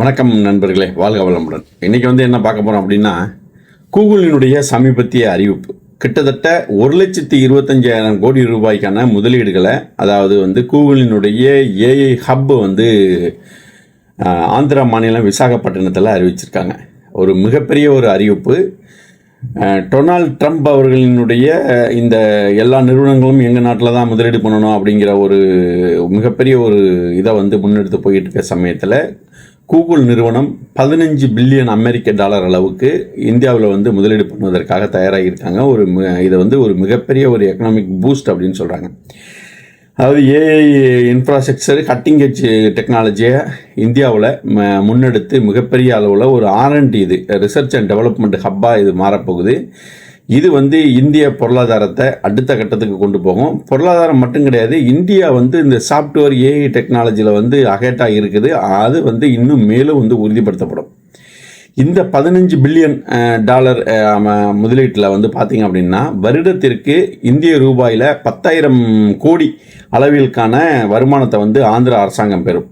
வணக்கம் நண்பர்களே வாழ்க வளமுடன். இன்றைக்கி வந்து என்ன பார்க்க போகிறோம் அப்படின்னா கூகுளினுடைய சமீபத்திய அறிவிப்பு. கிட்டத்தட்ட ஒரு லட்சத்தி இருபத்தஞ்சாயிரம் கோடி ரூபாய்க்கான முதலீடுகளை அதாவது வந்து கூகுளினுடைய ஏஐ ஹப் வந்து ஆந்திரா மாநிலம் விசாகப்பட்டினத்தில் அறிவிச்சிருக்காங்க. ஒரு மிகப்பெரிய ஒரு அறிவிப்பு. டொனால்ட் ட்ரம்ப் அவர்களினுடைய இந்த எல்லா நிறுவனங்களும் எங்கள் நாட்டில் தான் முதலீடு பண்ணணும் அப்படிங்கிற ஒரு மிகப்பெரிய ஒரு இதை வந்து முன்னெடுத்து போயிட்டு இருக்க சமயத்தில் கூகுள் நிறுவனம் பதினஞ்சு பில்லியன் அமெரிக்க டாலர் அளவுக்கு இந்தியாவில் வந்து முதலீடு பண்ணுவதற்காக தயாராகி இருக்காங்க ஒரு இதை வந்து ஒரு மிகப்பெரிய ஒரு எக்கனாமிக் பூஸ்ட் அப்படின்னு சொல்கிறாங்க அதாவது ஏஐ இன்ஃப்ராஸ்ட்ரக்சர் கட்டிங் எட்ஜ் டெக்னாலஜியை இந்தியாவில் ம- முன்னெடுத்து மிகப்பெரிய அளவில் ஒரு ஆர்என்டி இது ரிசர்ச் அண்ட் டெவலப்மெண்ட் ஹப்பாக இது மாறப்போகுது. இது வந்து இந்திய பொருளாதாரத்தை அடுத்த கட்டத்துக்கு கொண்டு போகும். பொருளாதாரம் மட்டும் கிடையாது இந்தியா வந்து இந்த சாஃப்ட்வேர் ஏஐ டெக்னாலஜியில் வந்து அகேட்டாக இருக்குது. அது வந்து இன்னும் மேலும் வந்து உறுதிப்படுத்தப்படும். இந்த பதினஞ்சு பில்லியன் டாலர் முதலீட்டில் வந்து பார்த்தீங்க அப்படின்னா வருடத்திற்கு இந்திய ரூபாயில் பத்தாயிரம் கோடி அளவிற்கான வருமானத்தை வந்து ஆந்திர அரசாங்கம் பெறும்.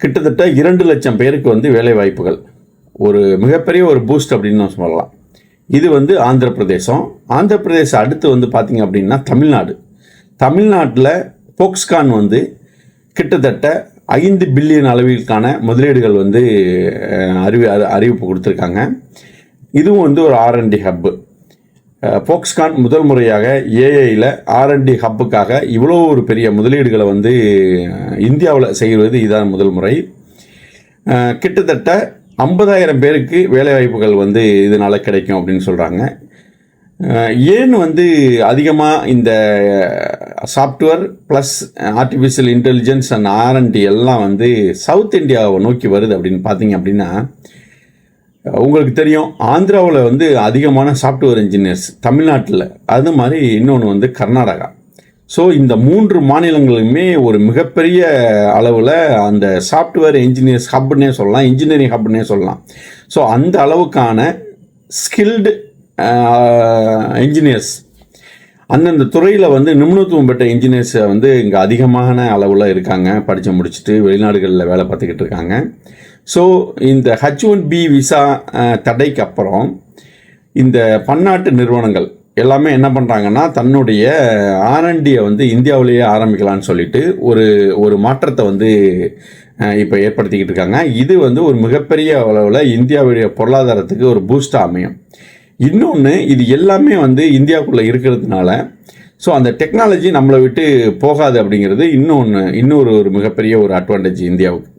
கிட்டத்தட்ட இரண்டு லட்சம் பேருக்கு வந்து வேலை வாய்ப்புகள் ஒரு மிகப்பெரிய ஒரு பூஸ்ட் அப்படின்னு சொல்லலாம். இது வந்து ஆந்திர பிரதேசம் ஆந்திர பிரதேசம் அடுத்து வந்து பார்த்தீங்க அப்படின்னா தமிழ்நாடு. தமிழ்நாட்டில் போக்ஸ்கான் வந்து கிட்டத்தட்ட ஐந்து பில்லியன் அளவிற்கான முதலீடுகள் வந்து அறிவி அறி- அறிவிப்பு கொடுத்துருக்காங்க. இதுவும் வந்து ஒரு ஆர்என்டி ஹப்பு போக்ஸ்கான் முதல் முறையாக ஏஐயில் ஆர்என்டி ஹப்புக்காக இவ்வளோ ஒரு பெரிய முதலீடுகளை வந்து இந்தியாவில் செய்கிறது இதான் முதல் முறை. கிட்டத்தட்ட ஐம்பதாயிரம் பேருக்கு வேலைவாய்ப்புகள் வந்து இதனால் கிடைக்கும் அப்படின்னு சொல்கிறாங்க ஏன் வந்து அதிகமாக இந்த software plus artificial intelligence and R and D எல்லாம் வந்து சவுத் இந்தியாவை நோக்கி வருது அப்படின்னு பார்த்தீங்க அப்படின்னா உங்களுக்கு தெரியும் ஆந்திராவில் வந்து அதிகமான சாஃப்ட்வேர் இன்ஜினியர்ஸ் தமிழ்நாட்டில். அது மாதிரி இன்னொன்று வந்து கர்நாடகா. ஸோ இந்த மூன்று மாநிலங்களுமே ஒரு மிகப்பெரிய அளவில் அந்த சாஃப்ட்வேர் இன்ஜினியர்ஸ் ஹப்னே சொல்லலாம் இன்ஜினியரிங் ஹப்னே சொல்லலாம். ஸோ அந்த அளவுக்கான ஸ்கில்டு இன்ஜினியர்ஸ் அந்தந்த துறையில் வந்து நிபுணத்துவம் பெற்ற இன்ஜினியர்ஸை வந்து இங்கே அதிகமான அளவில் இருக்காங்க. படித்து முடிச்சுட்டு வெளிநாடுகளில் வேலை பார்த்துக்கிட்டு இருக்காங்க. ஸோ இந்த ஹச் ஒன் பி விசா தடைக்கு அப்புறம் இந்த பன்னாட்டு நிறுவனங்கள் எல்லாமே என்ன பண்ணுறாங்கன்னா தன்னுடைய ஆர்என்டியை வந்து இந்தியாவிலேயே ஆரம்பிக்கலாம்னு சொல்லிட்டு ஒரு ஒரு மாற்றத்தை வந்து இப்போ ஏற்படுத்திக்கிட்டு இருக்காங்க. இது வந்து ஒரு மிகப்பெரிய அளவில் இந்தியாவுடைய பொருளாதாரத்துக்கு ஒரு பூஸ்டாக அமையும். இன்னொன்று இது எல்லாமே வந்து இந்தியாவுக்குள்ளே இருக்கிறதுனால ஸோ அந்த டெக்னாலஜி நம்மளை விட்டு போகாது அப்படிங்கிறது இன்னொன்று இன்னொரு ஒரு மிகப்பெரிய ஒரு அட்வான்டேஜ் இந்தியாவுக்கு.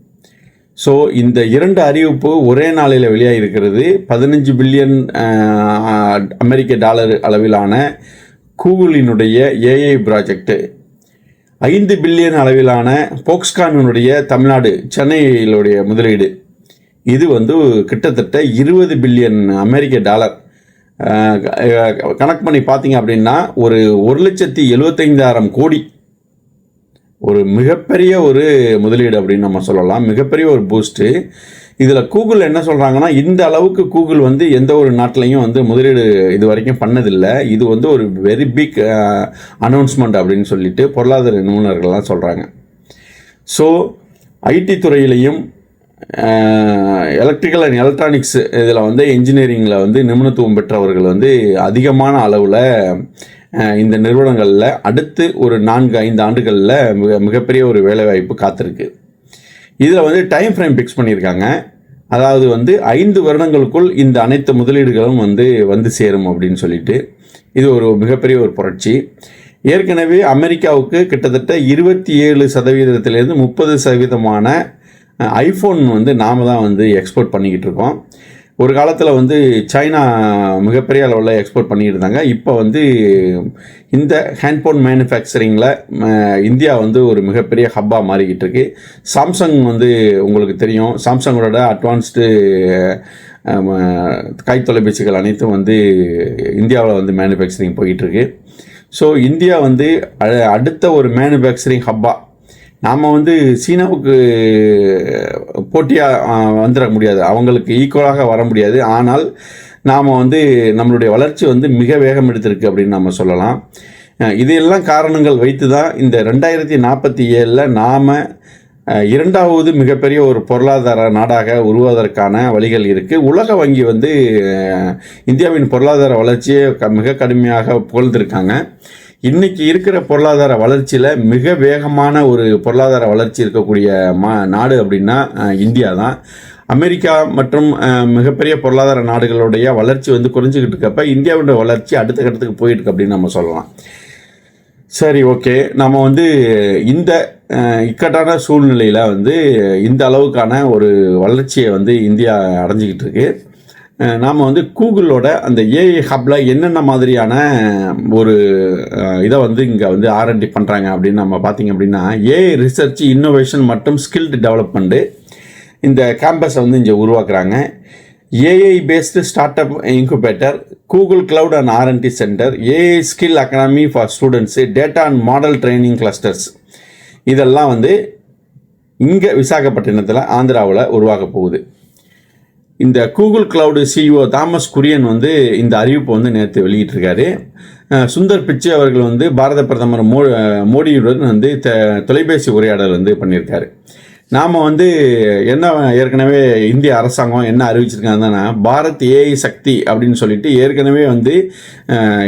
ஸோ இந்த இரண்டு அறிவிப்பு ஒரே நாளில் வெளியாக இருக்கிறது பதினஞ்சு பில்லியன் அமெரிக்க டாலர் அளவிலான கூகுளினுடைய ஏஐ ப்ராஜெக்ட் ஐந்து பில்லியன் அளவிலான போக்ஸ்கானுடைய தமிழ்நாடு சென்னையிலுடைய முதலீடு. இது வந்து கிட்டத்தட்ட இருபது பில்லியன் அமெரிக்க டாலர். கணக்கு பண்ணி பார்த்தீங்க அப்படின்னா ஒரு ஒரு லட்சத்தி எழுபத்தைந்தாயிரம் கோடி ஒரு மிகப்பெரிய ஒரு முதலீடு அப்படின்னு நம்ம சொல்லலாம். மிகப்பெரிய ஒரு பூஸ்ட்டு இதில் கூகுள் என்ன சொல்கிறாங்கன்னா இந்த அளவுக்கு கூகுள் வந்து எந்த ஒரு நாட்டிலையும் வந்து முதலீடு இது வரைக்கும் பண்ணதில்லை. இது வந்து ஒரு வெரி பிக் அனௌன்ஸ்மெண்ட் அப்படின்னு சொல்லிட்டு பொருளாதார நிபுணர்கள்லாம் சொல்கிறாங்க ஸோ ஐடி துறையிலையும் எலக்ட்ரிக்கல் அண்ட் எலக்ட்ரானிக்ஸ் இதில் வந்து இன்ஜினியரிங்கில் வந்து நிபுணத்துவம் பெற்றவர்கள் வந்து அதிகமான அளவில் இந்த நிறுவனங்களில் அடுத்து ஒரு நான்கு ஐந்து ஆண்டுகளில் மிக மிகப்பெரிய ஒரு வேலைவாய்ப்பு காத்திருக்கு. இதில் வந்து டைம் ஃப்ரேம் ஃபிக்ஸ் பண்ணியிருக்காங்க. அதாவது வந்து ஐந்து வருடங்களுக்குள் இந்த அனைத்து முதலீடுகளும் வந்து வந்து சேரும் அப்படின்னு சொல்லிட்டு இது ஒரு மிகப்பெரிய ஒரு புரட்சி. ஏற்கனவே அமெரிக்காவுக்கு கிட்டத்தட்ட இருபத்தி ஏழு சதவீதத்திலேருந்து முப்பது சதவீதமான ஐஃபோன் வந்து நாம தான் வந்து எக்ஸ்போர்ட் பண்ணிக்கிட்டு இருக்கோம். ஒரு காலத்தில் வந்து சைனா மிகப்பெரிய அளவில் எக்ஸ்போர்ட் பண்ணிட்டு இருந்தாங்க. இப்போ வந்து இந்த ஹேண்ட்ஃபோன் மேனுஃபேக்சரிங்கில் இந்தியா வந்து ஒரு மிகப்பெரிய ஹப்பாக மாறிக்கிட்டு இருக்கு. சாம்சங் வந்து உங்களுக்கு தெரியும். சாம்சங்கோட அட்வான்ஸ்டு கை தொலைபேசிகள் அனைத்தும் வந்து இந்தியாவில் வந்து மேனுஃபேக்சரிங் போயிட்டுருக்கு ஸோ இந்தியா வந்து அ- அடுத்த ஒரு மேனுஃபேக்சரிங் ஹப்பாக நாம் வந்து சீனாவுக்கு போட்டியாக வந்துட முடியாது. அவங்களுக்கு ஈக்குவலாக வர முடியாது. ஆனால் நாம் வந்து நம்மளுடைய வளர்ச்சி வந்து மிக வேகம் எடுத்திருக்கு அப்படின்னு நம்ம சொல்லலாம். இதையெல்லாம் காரணங்கள் வைத்து தான் இந்த ரெண்டாயிரத்தி நாற்பத்தி ஏழில் நாம் இரண்டாவது மிகப்பெரிய ஒரு பொருளாதார நாடாக உருவாவதற்கான வழிகள் இருக்குது உலக வங்கி வந்து இந்தியாவின் பொருளாதார வளர்ச்சியை க- மிக கடுமையாக புகழ்ந்திருக்காங்க. இன்றைக்கி இருக்கிற பொருளாதார வளர்ச்சியில் மிக வேகமான ஒரு பொருளாதார வளர்ச்சி இருக்கக்கூடிய மா நாடு அப்படின்னா இந்தியா தான். அமெரிக்கா மற்றும் மிகப்பெரிய பொருளாதார நாடுகளுடைய வளர்ச்சி வந்து குறைஞ்சிக்கிட்டு இருக்கப்ப இந்தியாவோட வளர்ச்சி அடுத்த கட்டத்துக்கு போயிட்டுருக்கு அப்படின்னு நம்ம சொல்லலாம். சரி ஓகே. நம்ம வந்து இந்த இக்கட்டான சூழ்நிலையில் வந்து இந்த அளவுக்கான ஒரு வளர்ச்சியை வந்து இந்தியா அடைஞ்சிக்கிட்டு இருக்கு. நாம் வந்து கூகுளோட அந்த ஏஐ ஹப்பில் என்னென்ன மாதிரியான ஒரு இதை வந்து இங்கே வந்து ஆர்என்டி பண்ணுறாங்க அப்படின்னு நம்ம பார்த்தீங்க அப்படின்னா ஏஐ ரிசர்ச் இன்னோவேஷன் மற்றும் ஸ்கில்டு டெவலப்மெண்ட்டு இந்த கேம்பஸை வந்து இங்கே உருவாக்குறாங்க. AI based start incubator Google cloud and R and D centre AI skill academy for students data and model training clusters இதெல்லாம் வந்து இங்கே விசாகப்பட்டினத்தில் ஆந்திராவில் உருவாக போகுது. இந்த Google cloud CEO Thomas Kurian வந்து இந்த அறிவிப்பை வந்து நேற்று வெளியிட்டிருக்காரு. சுந்தர் பிச்சை அவர்கள் வந்து பாரத பிரதமர் மோ மோடியுடன் வந்து தொலைபேசி உரையாடல் வந்து பண்ணியிருக்காரு. நாம் வந்து என்ன ஏற்கனவே இந்திய அரசாங்கம் என்ன அறிவிச்சிருக்காங்கன்னா பாரத் ஏஐ சக்தி அப்படின்னு சொல்லிட்டு ஏற்கனவே வந்து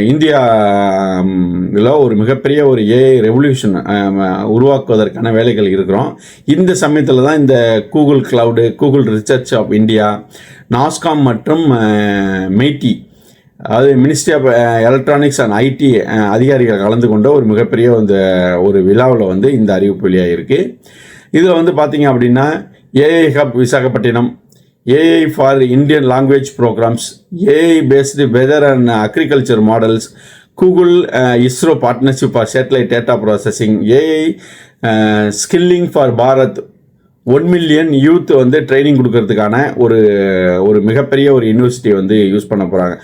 இந்தியாவில் ஒரு மிகப்பெரிய ஒரு ஏஐ ரெவல்யூஷன் உருவாக்குவதற்கான வேலைகள் இருக்கிறோம். இந்த சமயத்தில் தான் இந்த Google cloud Google research of India NASSCOM மற்றும் மெய்டி அதாவது ministry of electronics and IT அதிகாரிகள் கலந்து கொண்ட ஒரு மிகப்பெரிய இந்த ஒரு விழாவில் வந்து இந்த அறிவிப்பு வெளியாகிருக்கு இதில் வந்து பார்த்தீங்க அப்படின்னா AI hub Visakhapatnam AI for Indian language programs AI based weather and agriculture models Google ISRO partnership for satellite data processing AI skilling for Bharat one million youth வந்து ட்ரைனிங் கொடுக்கறதுக்கான ஒரு ஒரு மிகப்பெரிய ஒரு யூனிவர்சிட்டியை வந்து யூஸ் பண்ண போகிறாங்க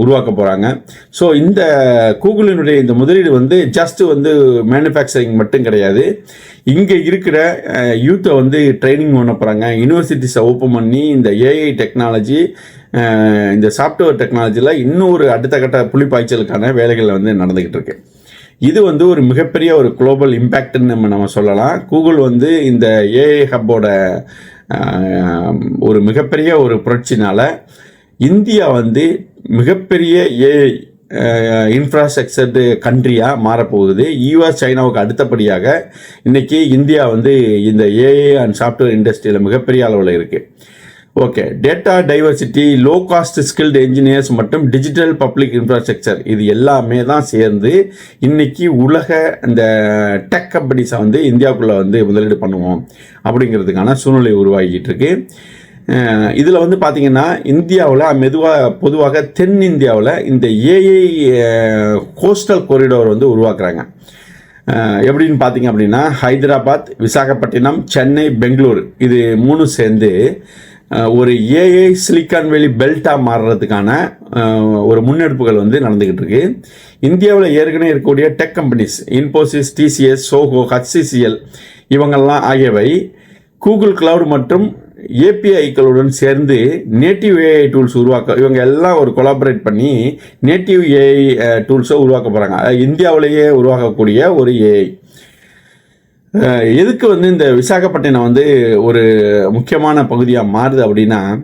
உருவாக்க போகிறாங்க ஸோ இந்த கூகுளினுடைய இந்த முதலீடு வந்து ஜஸ்ட் வந்து மேனுஃபேக்சரிங் மட்டும் கிடையாது. இங்கே இருக்கிற யூத்தை வந்து ட்ரைனிங் பண்ண போகிறாங்க யூனிவர்சிட்டிஸை ஓப்பன் பண்ணி இந்த ஏஐ டெக்னாலஜி இந்த சாஃப்ட்வேர் டெக்னாலஜியில் இன்னொரு அடுத்த கட்ட புலிப்பாய்ச்சலுக்கான வேலைகள் வந்து நடந்துக்கிட்டு இருக்கு. இது வந்து ஒரு மிகப்பெரிய ஒரு குளோபல் இம்பேக்ட்னு நம்ம நம்ம சொல்லலாம். கூகுள் வந்து இந்த ஏஐ ஹப்போட ஒரு மிகப்பெரிய ஒரு புரட்சினால் இந்தியா வந்து மிகப்பெரிய ஏஐ இன்ஃப்ராஸ்ட்ரக்சர்டு கண்ட்ரியாக மாறப்போகுது. யூஎஸ் சைனாவுக்கு அடுத்தபடியாக இன்றைக்கி இந்தியா வந்து இந்த ஏஐ அண்ட் சாஃப்ட்வேர் இண்டஸ்ட்ரியில் மிகப்பெரிய அளவில் இருக்குது okay. Data diversity low cost skilled engineers மற்றும் டிஜிட்டல் பப்ளிக் இன்ஃப்ராஸ்ட்ரக்சர் இது எல்லாமே தான் சேர்ந்து இன்னைக்கு உலக இந்த டெக் கம்பெனிஸை வந்து இந்தியாவுக்குள்ளே வந்து முதலீடு பண்ணுவோம் அப்படிங்கிறதுக்கான சூழ்நிலை உருவாகிட்டு இருக்கு. இதில் வந்து பார்த்தீங்கன்னா இந்தியாவில் மெதுவாக பொதுவாக தென் இந்தியாவில் இந்த ஏஐ கோஸ்டல் கொரிடோர் வந்து உருவாக்குறாங்க. எப்படின்னு பார்த்தீங்க அப்படின்னா ஹைதராபாத் விசாகப்பட்டினம் சென்னை பெங்களூர் இது மூணு சேர்ந்து ஒரு ஏஐ சிலிக்கான் வேலி பெல்ட்டாக மாறுறதுக்கான ஒரு முன்னெடுப்புகள் வந்து நடந்துக்கிட்டு இருக்கு. இந்தியாவில் ஏற்கனவே இருக்கக்கூடிய டெக் கம்பெனிஸ் இன்போசிஸ் டிசிஎஸ் சோஹோ ஹச்சிசிஎல் இவங்கெல்லாம் ஆகியவை கூகுள் கிளவுட் மற்றும் ஏபிஐக்களுடன் சேர்ந்து நேட்டிவ் ஏஐ டூல்ஸ் உருவாக்க இவங்க எல்லாம் ஒரு கொலாபரேட் பண்ணி நேட்டிவ் ஏஐ டூல்ஸை உருவாக்க போகிறாங்க இந்தியாவிலேயே உருவாக்கக்கூடிய ஒரு ஏஐ எதுக்கு வந்து இந்த விசாகப்பட்டினம் வந்து ஒரு முக்கியமான பகுதியாக மாறுது அப்படின்னா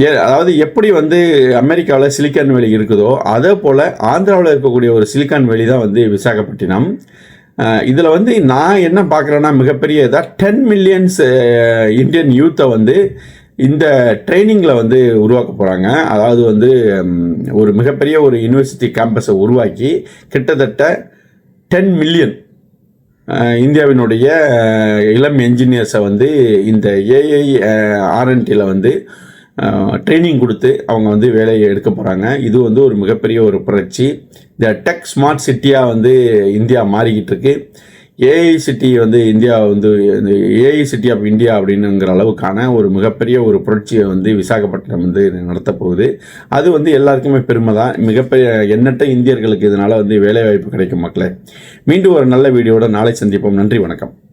ஏ அதாவது எப்படி வந்து அமெரிக்காவில் சிலிக்கான் வேலி இருக்குதோ அதே போல் ஆந்திராவில் இருக்கக்கூடிய ஒரு சிலிக்கான் வேலி தான் வந்து விசாகப்பட்டினம். இதில் வந்து நான் என்ன பார்க்குறேன்னா மிகப்பெரிய இதாக டென் மில்லியன்ஸ் இந்தியன் யூத்தை வந்து இந்த ட்ரைனிங்கில் வந்து உருவாக்க போகிறாங்க அதாவது வந்து ஒரு மிகப்பெரிய ஒரு யூனிவர்சிட்டி கேம்பஸை உருவாக்கி கிட்டத்தட்ட டென் மில்லியன் இந்தியாவினுடைய இளம் என்ஜினியர்ஸை வந்து இந்த ஏஐ ஆர்என்டியில் வந்து ட்ரைனிங் கொடுத்து அவங்க வந்து வேலையை எடுக்க போகிறாங்க இது வந்து ஒரு மிகப்பெரிய ஒரு புரட்சி. இந்த டெக் ஸ்மார்ட் சிட்டியாக வந்து இந்தியா மாறிக்கிட்டு இருக்குது ஏஐ சிட்டி வந்து இந்தியா வந்து இந்த ஏஐ சிட்டி ஆஃப் இந்தியா அப்படின்னுங்கிற அளவுக்கான ஒரு மிகப்பெரிய ஒரு புரட்சியை வந்து விசாகப்பட்டினம் வந்து நடத்த போகுது. அது வந்து எல்லாருக்குமே பெருமை தான் மிகப்பெரிய எண்ணற்ற இந்தியர்களுக்கு இதனால் வந்து வேலைவாய்ப்பு கிடைக்கும் மக்களே. மீண்டும் ஒரு நல்ல வீடியோட நாளை சந்திப்போம். நன்றி வணக்கம்.